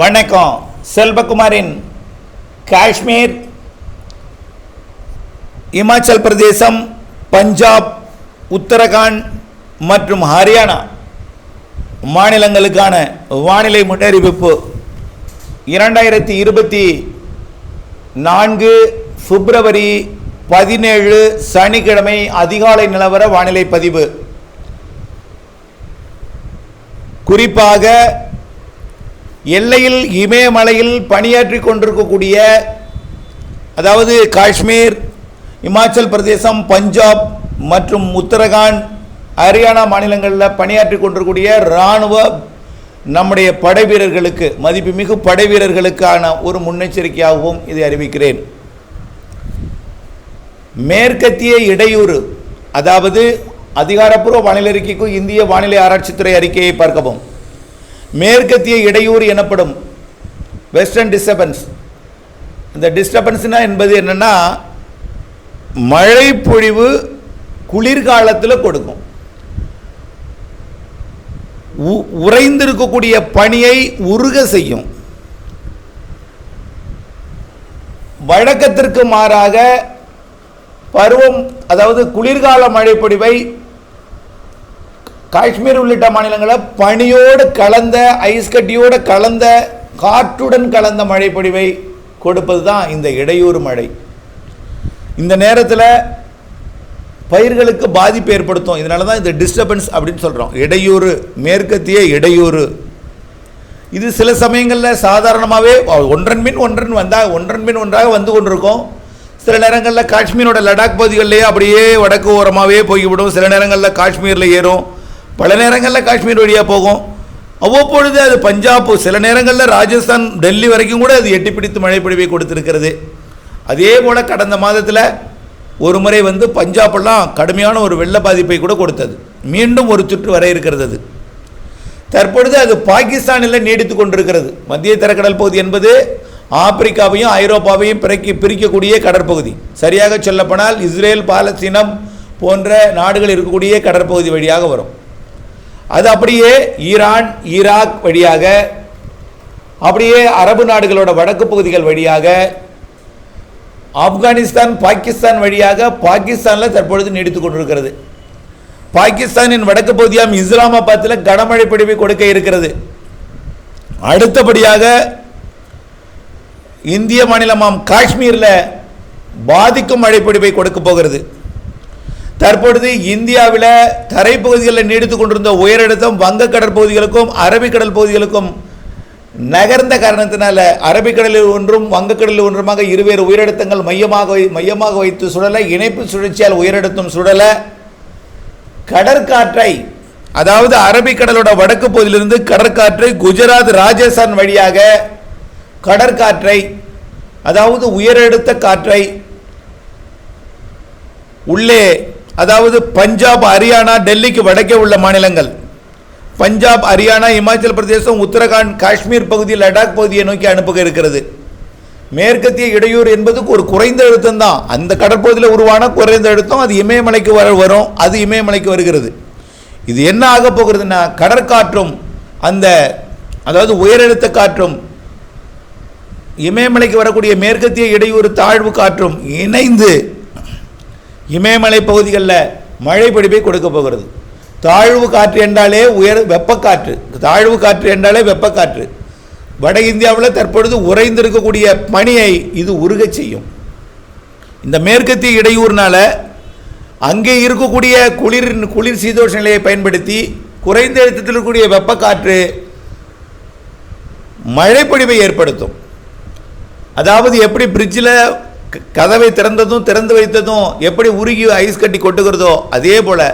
வணக்கம். செல்வகுமாரின் காஷ்மீர் இமாச்சல் பிரதேசம் பஞ்சாப் உத்தரகாண்ட் மற்றும் ஹரியானா மாநிலங்களுக்கான வானிலை முன்னறிவிப்பு. இரண்டாயிரத்தி இருபத்தி நான்கு பிப்ரவரி பதினேழு சனிக்கிழமை அதிகாலை நிலவர வானிலை பதிவு. குறிப்பாக எல்லையில் இமயமலையில் பணியாற்றி கொண்டிருக்கக்கூடிய அதாவது காஷ்மீர் இமாச்சல் பிரதேசம் பஞ்சாப் மற்றும் உத்தரகாண்ட் ஹரியானா மாநிலங்களில் பணியாற்றி கொண்டிருக்கூடிய இராணுவ நம்முடைய படை வீரர்களுக்கு மதிப்புமிகு படை வீரர்களுக்கான ஒரு முன்னெச்சரிக்கையாகவும் இதை அறிவிக்கிறேன். மேற்கத்திய இடையூறு அதாவது அதிகாரப்பூர்வ வானிலை அறிக்கைக்கும் இந்திய வானிலை ஆராய்ச்சித்துறை அறிக்கையை பார்க்கவும். மேற்கத்திய இடையூறு எனப்படும் வெஸ்டர்ன் டிஸ்டர்பன்ஸ் இந்த டிஸ்டர்பன்ஸ்னா என்பது என்னென்னா மழை பொழிவு குளிர்காலத்தில் கொடுக்கும். உ- உறைந்திருக்கக்கூடிய பனியை உருக செய்யும். வழக்கத்திற்கு மாறாக பருவம் அதாவது குளிர்கால மழைப்பொழிவை காஷ்மீர் உள்ளிட்ட மாநிலங்களில் பனியோடு கலந்த ஐஸ் கட்டியோடு கலந்த காற்றுடன் கலந்த மழைப்பொழிவை கொடுப்பது தான் இந்த இடையூறு மழை. இந்த நேரத்தில் பயிர்களுக்கு பாதிப்பு ஏற்படுத்தும். இதனால தான் இந்த டிஸ்டர்பன்ஸ் அப்படின்னு சொல்கிறோம் இடையூறு மேற்கத்திய இடையூறு. இது சில சமயங்களில் சாதாரணமாகவே ஒன்றன் பின் ஒன்றன் வந்தால் ஒன்றன் பின் ஒன்றாக வந்து கொண்டிருக்கும். சில நேரங்களில் காஷ்மீரோட லடாக் பகுதிகளிலேயே அப்படியே வடக்கு ஓரமாகவே போய்விடும். சில நேரங்களில் காஷ்மீரில் ஏறும். பல நேரங்களில் காஷ்மீர் வழியாக போகும். அவ்வப்பொழுது அது பஞ்சாப் சில நேரங்களில் ராஜஸ்தான் டெல்லி வரைக்கும் கூட அது எட்டி பிடித்து மழை பொழிவை கொடுத்துருக்கிறது. அதே போல் கடந்த மாதத்தில் ஒரு முறை வந்து பஞ்சாப்லாம் கடுமையான ஒரு வெள்ள பாதிப்பை கூட கொடுத்தது. மீண்டும் ஒரு சுற்று வர இருக்கிறது அது. தற்பொழுது அது பாகிஸ்தானில் நீடித்து கொண்டிருக்கிறது. மத்திய தரக்கடல் பகுதி என்பது ஆப்பிரிக்காவையும் ஐரோப்பாவையும் பிறக்கி பிரிக்கக்கூடிய கடற்பகுதி. சரியாக சொல்லப்போனால் இஸ்ரேல் பாலஸ்தீனம் போன்ற நாடுகள் இருக்கக்கூடிய கடற்பகுதி வழியாக வரும். அது அப்படியே ஈரான் ஈராக் வழியாக அப்படியே அரபு நாடுகளோட வடக்கு பகுதிகள் வழியாக ஆப்கானிஸ்தான் பாகிஸ்தான் வழியாக பாகிஸ்தானில் தற்பொழுது நீடித்து கொண்டிருக்கிறது. பாகிஸ்தானின் வடக்கு பகுதியாம் இஸ்லாமாபாத்தில் கனமழை பிடிவை கொடுக்க இருக்கிறது. அடுத்தபடியாக இந்திய மாநிலமாம் காஷ்மீரில் பாதிக்கும் மழைப்பொழிவை கொடுக்க போகிறது. தற்பொழுது இந்தியாவில் தரைப்பகுதிகளில் நீடித்து கொண்டிருந்த உயரழுத்தம் வங்க கடற்பகுதிகளுக்கும் அரபிக்கடல் பகுதிகளுக்கும் நகர்ந்த காரணத்தினால அரபிக்கடலில் ஒன்றும் வங்கக்கடலில் ஒன்றுமாக இருவேறு உயரழுத்தங்கள் மையமாக வை- மையமாக வைத்து சுழல இணைப்பு சுழற்சியால் உயரழுத்தம் சுழல கடற்காற்றை அதாவது அரபிக்கடலோட வடக்கு பகுதியிலிருந்து கடற்காற்றை குஜராத் ராஜஸ்தான் வழியாக கடற்காற்றை அதாவது உயரழுத்த காற்றை உள்ளே அதாவது பஞ்சாப் ஹரியானா டெல்லிக்கு வடக்கே உள்ள மாநிலங்கள். பஞ்சாப் ஹரியானா இமாச்சல் பிரதேசம் உத்தரகாண்ட் காஷ்மீர் பகுதி லடாக் பகுதியை நோக்கி அனுப்புக இருக்கிறது. மேற்கத்திய இடையூறு என்பதுக்கு ஒரு குறைந்த அழுத்தம் தான். அந்த கடற்பகுதியில் உருவான குறைந்த அழுத்தம் அது இமயமலைக்கு வர வரும் அது இமயமலைக்கு வருகிறது. இது என்ன ஆக போகிறதுன்னா கடற்காற்றும் அந்த அதாவது உயரழுத்த காற்றும் இமயமலைக்கு வரக்கூடிய மேற்கத்திய இடையூறு தாழ்வு காற்றும் இணைந்து இமயமலை பகுதிகளில் மழை பிடிப்பை கொடுக்க போகிறது. தாழ்வு காற்று என்றாலே உயர் வெப்பக்காற்று. தாழ்வு காற்று என்றாலே வெப்பக்காற்று. வட இந்தியாவில் தற்பொழுது உறைந்திருக்கக்கூடிய பனியை இது உருகச் செய்யும். இந்த மேற்கத்திய இடையூறுனால அங்கே இருக்கக்கூடிய குளிர் குளிர் சீதோஷ நிலையை பயன்படுத்தி குறைந்த அழுத்தத்தில் இருக்கக்கூடிய வெப்பக்காற்று மழைப்பொழிவை ஏற்படுத்தும். அதாவது எப்படி பிரிட்ஜில் கதவை திறந்ததும் திறந்து வைத்ததும் எப்படி உருகி ஐஸ் கட்டி கொட்டுகிறதோ அதே போல்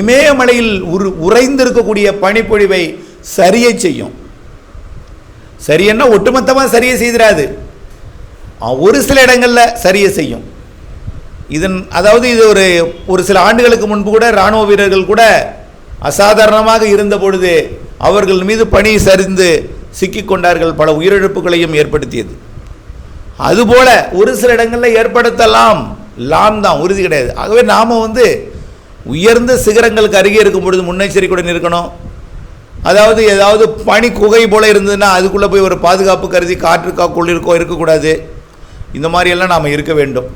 இமயமலையில் உரு உறைந்திருக்கக்கூடிய பனிப்பொழிவை சரியை செய்யும். சரியன்னா ஒட்டுமொத்தமாக சரியை செய்திராது. ஒரு சில இடங்களில் சரியை செய்யும். இதன் அதாவது இது ஒரு ஒரு சில ஆண்டுகளுக்கு முன்பு கூட இராணுவ வீரர்கள் கூட அசாதாரணமாக இருந்த பொழுது அவர்கள் மீது பணி சரிந்து சிக்கிக்கொண்டார்கள் பல உயிரிழப்புகளையும் ஏற்படுத்தியது. அதுபோல ஒரு சில இடங்களில் ஏற்படுத்தலாம். லாம் தான் உறுதி கிடையாது. ஆகவே நாம் வந்து உயர்ந்த சிகரங்களுக்கு அருகே இருக்கும் பொழுது முன்னெச்சரிக்கையுடன் இருக்கணும். அதாவது ஏதாவது பனி குகை போல இருந்ததுன்னா அதுக்குள்ளே போய் ஒரு பாதுகாப்பு கருதி காற்றுக்கா குளிர்க்கோ இருக்கக்கூடாது. இந்த மாதிரியெல்லாம் நாம் இருக்க வேண்டும்.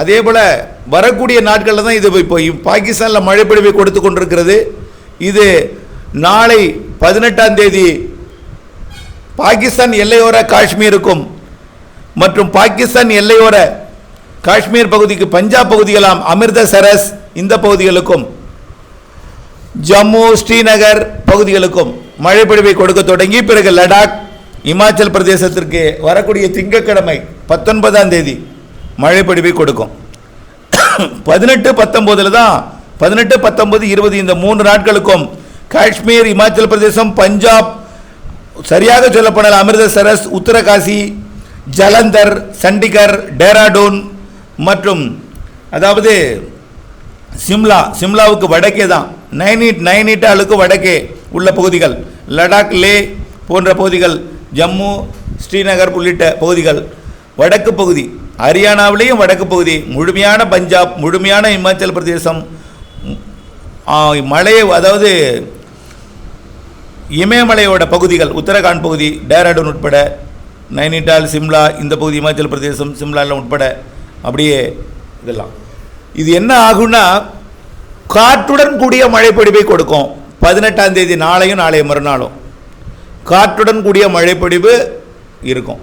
அதே போல் வரக்கூடிய நாட்களில் தான் இது இப்போ பாகிஸ்தானில் மழைப்பொழிவை கொடுத்து கொண்டிருக்கிறது. இது நாளை பதினெட்டாம் தேதி பாகிஸ்தான் எல்லையோர காஷ்மீருக்கும் மற்றும் பாகிஸ்தான் எல்லையோர காஷ்மீர் பகுதிக்கு பஞ்சாப் பகுதிகளாம் அமிர்தசரஸ் இந்த பகுதிகளுக்கும் ஜம்மு ஸ்ரீநகர் பகுதிகளுக்கும் மழைப்பொழிவை கொடுக்க தொடங்கி பிறகு லடாக் இமாச்சல் பிரதேசத்திற்கு வரக்கூடிய திங்கட்கிழமை பத்தொன்பதாம் தேதி மழைப்பொழிவை கொடுக்கும். பதினெட்டு பத்தொம்போதில் தான் பதினெட்டு பத்தொன்பது இருபது இந்த மூன்று நாட்களுக்கும் காஷ்மீர் இமாச்சல் பிரதேசம் பஞ்சாப் சரியாக சொல்லப்போனால் அமிர்தசரஸ் உத்தரகாசி ஜலந்தர் சண்டிகர் டேராடூன் மற்றும் அதாவது சிம்லா சிம்லாவுக்கு வடக்கே தான். நைனிட் நைனிட்டாலுக்கு வடக்கே உள்ள பகுதிகள். லடாக் லே போன்ற பகுதிகள் ஜம்மு ஸ்ரீநகர் உள்ளிட்ட பகுதிகள். வடக்கு பகுதி ஹரியானாவிலேயும் வடக்கு பகுதி. முழுமையான பஞ்சாப் முழுமையான இமாச்சல் பிரதேசம். மலையை மலை அதாவது இமயமலையோட பகுதிகள் உத்தரகாண்ட் பகுதி டேராடூன் உட்பட நைனிட்டால் சிம்லா இந்த பகுதி இமாச்சல் பிரதேசம் சிம்லாலாம் உட்பட அப்படியே இதெல்லாம். இது என்ன ஆகும்னா காற்றுடன் கூடிய மழைப்பொழிவை கொடுக்கும். பதினெட்டாம் தேதி நாளையும் நாளைய மறுநாளும். காற்றுடன் கூடிய மழைப்பொழிவு இருக்கும்.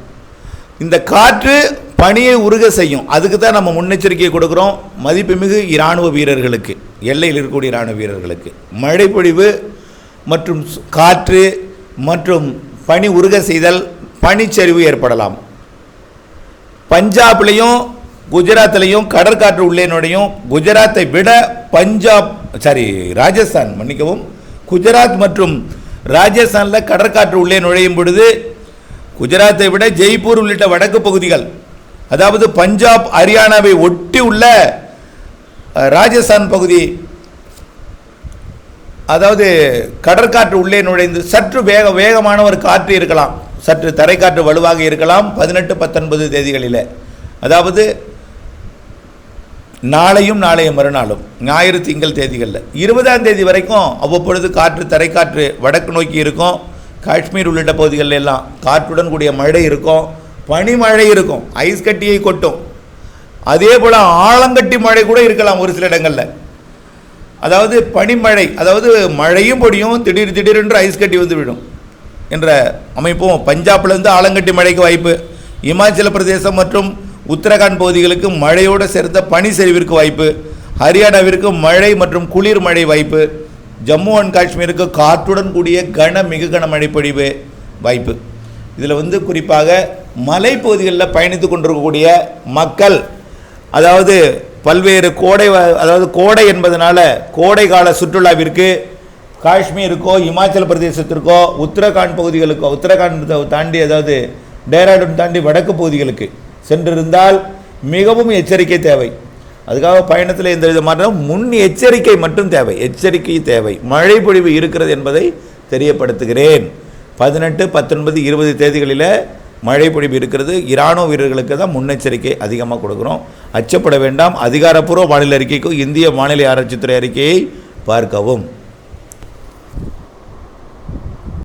இந்த காற்று பனியை உருக செய்யும். அதுக்கு தான் நம்ம முன்னெச்சரிக்கை கொடுக்குறோம். மதிப்புமிகு இராணுவ வீரர்களுக்கு எல்லையில் இருக்கக்கூடிய இராணுவ வீரர்களுக்கு. மழைப்பொழிவு மற்றும் காற்று மற்றும் பனி உருக செய்தல் பனிச்சரிவு ஏற்படலாம். பஞ்சாப்லேயும் குஜராத்லேயும் கடற்காற்று உள்ளே நுழையும் குஜராத்தை விட பஞ்சாப் சாரி ராஜஸ்தான் மன்னிக்கவும் குஜராத் மற்றும் ராஜஸ்தானில் கடற்காற்று உள்ளே நுழையும் பொழுது குஜராத்தை விட ஜெய்ப்பூர் உள்ளிட்ட வடக்கு பகுதிகள் அதாவது பஞ்சாப் ஹரியானாவை ஒட்டி உள்ள ராஜஸ்தான் பகுதி அதாவது கடற்காற்று உள்ளே நுழைந்து சற்று வேக வேகமான ஒரு காற்று இருக்கலாம். சற்று தரைக்காற்று வலுவாக இருக்கலாம் பதினெட்டு பத்தொன்பது தேதிகளில். அதாவது நாளையும் நாளைய மறுநாளும் ஞாயிறு திங்கள் தேதிகளில். இருபதாம் தேதி வரைக்கும் அவ்வப்பொழுது காற்று தரைக்காற்று வடக்கு நோக்கி இருக்கும். காஷ்மீர் உள்ளிட்ட பகுதிகளில் எல்லாம் காற்றுடன் கூடிய மழை இருக்கும். பனிமழை இருக்கும். ஐஸ் கட்டியை கொட்டும். அதே போல் ஆலங்கட்டி மழை கூட இருக்கலாம் ஒரு சில இடங்களில். அதாவது பனிமழை அதாவது மழையும் பொடியும் திடீர் திடீரென்று ஐஸ் கட்டி வந்து விடும் என்ற அமைப்பும் பஞ்சாப்லேருந்து ஆலங்கட்டி மழைக்கு வாய்ப்பு. இமாச்சல பிரதேசம் மற்றும் உத்தரகாண்ட் பகுதிகளுக்கு மழையோடு சேர்ந்த பனிச்சரிவிற்கு வாய்ப்பு. ஹரியானாவிற்கு மழை மற்றும் குளிர் மழை வாய்ப்பு. ஜம்மு அண்ட் காஷ்மீருக்கு காற்றுடன் கூடிய கன மிக கன மழைப்பொழிவு வாய்ப்பு. இதில் வந்து குறிப்பாக மலைப்பகுதிகளில் பயணித்து கொண்டிருக்கக்கூடிய மக்கள் அதாவது பல்வேறு கோடை அதாவது கோடை என்பதனால கோடை கால சுற்றுலாவிற்கு காஷ்மீருக்கோ இமாச்சல பிரதேசத்திற்கோ உத்தரகாண்ட் பகுதிகளுக்கோ உத்தரகாண்ட் தாண்டி அதாவது டேராடூன் தாண்டி வடக்கு பகுதிகளுக்கு சென்றிருந்தால் மிகவும் எச்சரிக்கை தேவை. அதுக்காக பயணத்தில் எந்த விதமான முன் எச்சரிக்கை மட்டும் தேவை. எச்சரிக்கை தேவை. மழை பொழிவு இருக்கிறது என்பதை தெரியப்படுத்துகிறேன். பதினெட்டு பத்தொன்பது இருபது தேதிகளில் மழை பொழிவு இருக்கிறது. இராணுவ வீரர்களுக்கு தான் முன்னெச்சரிக்கை அதிகமாக கொடுக்குறோம். அச்சப்பட வேண்டாம். அதிகாரப்பூர்வ மாநில அறிக்கைக்கும் இந்திய மாநில ஆராய்ச்சித்துறை அறிக்கையை பார்க்கவும்.